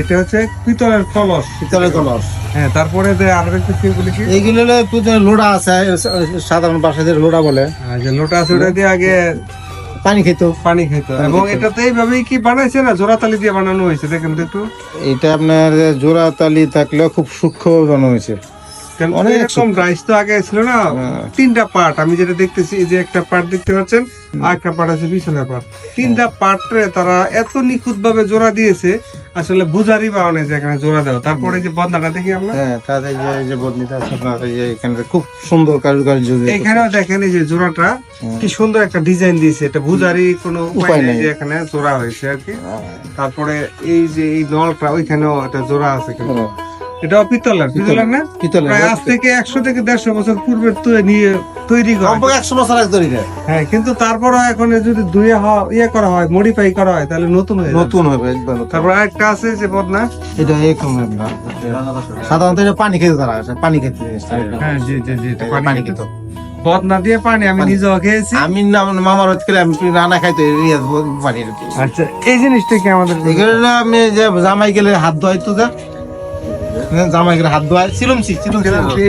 এটা হচ্ছে পিতলের কলস। পিতলের কলস। হ্যাঁ তারপরে যে আর একটা কি? এইগুলো পিতলের লোড়া আছে সাধারণ ভাষাতে লোড়া বলে। আর যে লোটা আছে ওটা দিয়ে আগে পানি খেত। পানি খেত। এবং এটাতে এইভাবেই কি বানাইছে না? জোড়াতালি দিয়ে বানানো হয়েছে দেখেন তো একটু। এটা আপনার জোড়া তালি থাকলেও খুব সূক্ষ্ম বানানো হয়েছে। অনেক এরকম রাইস তো আগে ছিল না। হ্যাঁ। তিনটা পার্ট আমি যেটা দেখতেছি এই যে একটা পার্ট দেখতে পাচ্ছেন আর একটা পার্ট আছে পার্ট তিনটা পার্টে তারা এত নিখুঁত ভাবে জোড়া দিয়েছে আসলে বুঝারই যে এখানে জোড়া দেওয়া। তারপরে যে বদনাটা দেখি আমরা। হ্যাঁ তাদের যে আছে আপনার এখানে খুব সুন্দর কারুকার্য এখানেও দেখেন এই যে জোড়াটা কি সুন্দর একটা ডিজাইন দিয়েছে। এটা বুঝারই কোনো উপায় নেই। যে এখানে জোড়া হয়েছে আর কি। তারপরে এই যে এই নলটা ওইখানেও একটা জোড়া আছে কিন্তু। এটা পিতলের পিতলের। না? পিতলের আজ থেকে একশো থেকে দেড়শো বছর পূর্বে নিয়ে তৈরি করা একশো বছর আগে তৈরি হ্যাঁ। কিন্তু তারপরে এখন যদি ধুয়ে ইয়ে করা হয় মডিফাই করা হয় তাহলে নতুন হয়ে নতুন হবে একবার তারপর আরেকটা আছে যে বদনা। এটা এরকম সাধারণত এটা পানি খেতে তারা পানি খেতে জিনিসটা। হ্যাঁ জি জি জি পানি খেত। বদনা দিয়ে পানি আমি নিজেও খেয়েছি। আমি না আমার মামার হচ্ছে আমি রান্না খাইতো পানি আচ্ছা এই জিনিসটা কি আমাদের এগুলো আমি যে জামাই গেলে হাত ধোয়াইতো যা জামাই গেলে হাত ধোয়াই ছিলুম ছি ছিলুম ছি।